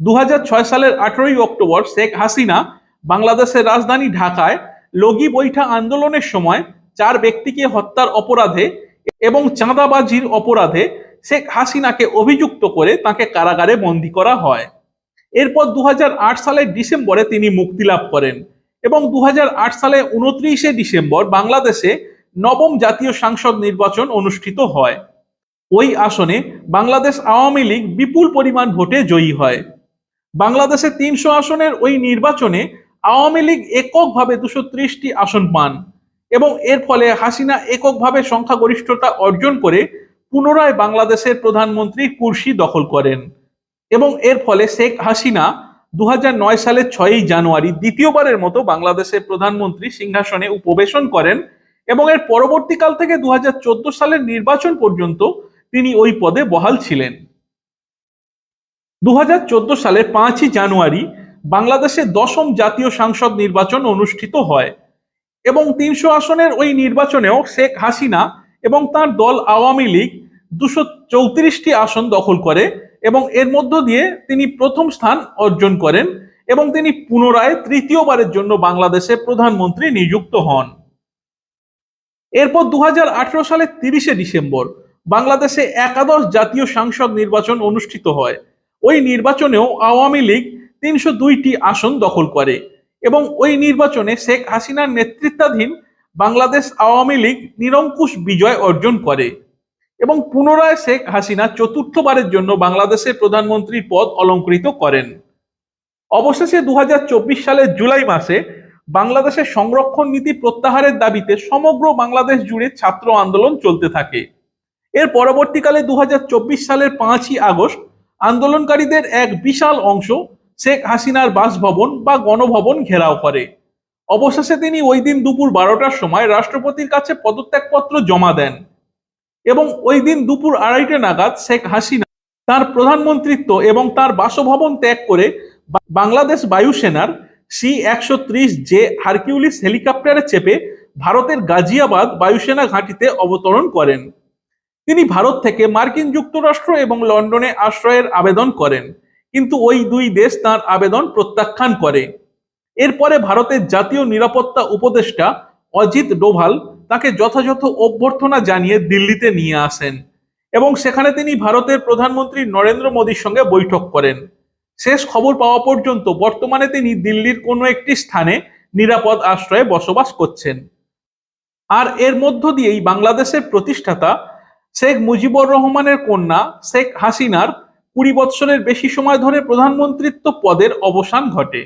দু হাজার ছয় সালের আঠারোই অক্টোবর শেখ হাসিনা বাংলাদেশের রাজধানী ঢাকায় লগি বৈঠা আন্দোলনের সময় চার ব্যক্তিকে হত্যার অপরাধে এবং চাঁদাবাজির অপরাধে শেখ হাসিনাকে অভিযুক্ত করে তাকে কারাগারে বন্দী করা হয়। এরপর দু হাজার আট সালের ডিসেম্বরে তিনি মুক্তি লাভ করেন এবং দু হাজার আট সালে উনত্রিশে ডিসেম্বর বাংলাদেশে নবম জাতীয় সংসদ নির্বাচন অনুষ্ঠিত হয়। ওই আসনে বাংলাদেশ আওয়ামী লীগ বিপুল পরিমাণ ভোটে জয়ী হয়। বাংলাদেশে তিনশো আসনের ওই নির্বাচনে আওয়ামী লীগ এককভাবে দুশো ত্রিশটি আসন পান এবং এর ফলে হাসিনা এককভাবে সংখ্যাগরিষ্ঠতা অর্জন করে পুনরায় বাংলাদেশের প্রধানমন্ত্রী কুর্সি দখল করেন। এবং এর ফলে শেখ হাসিনা দু হাজার নয় সালের ছয়ই জানুয়ারি দ্বিতীয়বারের মতো বাংলাদেশের প্রধানমন্ত্রী সিংহাসনে উপবেশন করেন এবং এর পরবর্তীকাল থেকে দু হাজার চোদ্দ সালের নির্বাচন পর্যন্ত তিনি ওই পদে বহাল ছিলেন। দু সালে পাঁচই জানুয়ারি বাংলাদেশে দশম জাতীয় সংসদ নির্বাচন অনুষ্ঠিত হয় এবং তিনশো আসনের ওই নির্বাচনেও শেখ হাসিনা এবং তার দল আওয়ামী লীগ দুশো চৌত্রিশটি আসন দখল করে এবং এর মধ্য দিয়ে তিনি প্রথম স্থান অর্জন করেন এবং তিনি পুনরায় তৃতীয়বারের জন্য বাংলাদেশে প্রধানমন্ত্রী নিযুক্ত হন। এরপর দু সালের তিরিশে ডিসেম্বর বাংলাদেশে একাদশ জাতীয় সংসদ নির্বাচন অনুষ্ঠিত হয় ওই নির্বাচনেও আওয়ামী লীগ তিনশো দুইটি আসন দখল করে এবং ওই নির্বাচনে শেখ হাসিনার নেতৃত্বাধীন বাংলাদেশ আওয়ামী লীগ নিরঙ্কুশ বিজয় অর্জন করে এবং পুনরায় শেখ হাসিনা চতুর্থবারের জন্য বাংলাদেশের প্রধানমন্ত্রীর পদ অলঙ্কৃত করেন। অবশেষে দু হাজার চব্বিশ সালের জুলাই মাসে বাংলাদেশের সংরক্ষণ নীতি প্রত্যাহারের দাবিতে সমগ্র বাংলাদেশ জুড়ে ছাত্র আন্দোলন চলতে থাকে। এর পরবর্তীকালে দু হাজার চব্বিশ সালের পাঁচই আগস্ট আন্দোলনকারীদের এক বিশাল অংশ শেখ হাসিনার বাসভবন বা গণভবন ঘেরাও করে। অবশেষে তিনি ওই দিন দুপুর বারোটার সময় রাষ্ট্রপতির কাছে পদত্যাগপত্র জমা দেন এবং ওই দিন দুপুর আড়াইটে নাগাদ শেখ হাসিনা তার প্রধানমন্ত্রিত্ব এবং তার বাসভবন ত্যাগ করে বাংলাদেশ বায়ুসেনার সি একশো ত্রিশ জে হারকিউলিস হেলিকপ্টারে চেপে ভারতের গাজিয়াবাদ বায়ুসেনা ঘাঁটিতে অবতরণ করেন। তিনি ভারত থেকে মার্কিন যুক্তরাষ্ট্র এবং লন্ডনে আশ্রয়ের আবেদন করেন। কিন্তু ওই দুই দেশ তার আবেদন প্রত্যাখ্যান করে। এরপরে ভারতের জাতীয় নিরাপত্তা উপদেষ্টা অজিত ডোভাল তাকে যথাযথ অভ্যর্থনা জানিয়ে দিল্লিতে নিয়ে আসেন এবং সেখানে তিনি ভারতের প্রধানমন্ত্রী নরেন্দ্র মোদীর সঙ্গে বৈঠক করেন। শেষ খবর পাওয়া পর্যন্ত বর্তমানে তিনি দিল্লির কোনো একটি স্থানে নিরাপদ আশ্রয়ে বসবাস করছেন। আর এর মধ্য দিয়েই বাংলাদেশের প্রতিষ্ঠাতা শেখ মুজিবুর রহমানের কন্যা শেখ হাসিনার কুড়ি বৎসরের বেশি সময় ধরে প্রধানমন্ত্রীত্ব পদের অবসান ঘটে।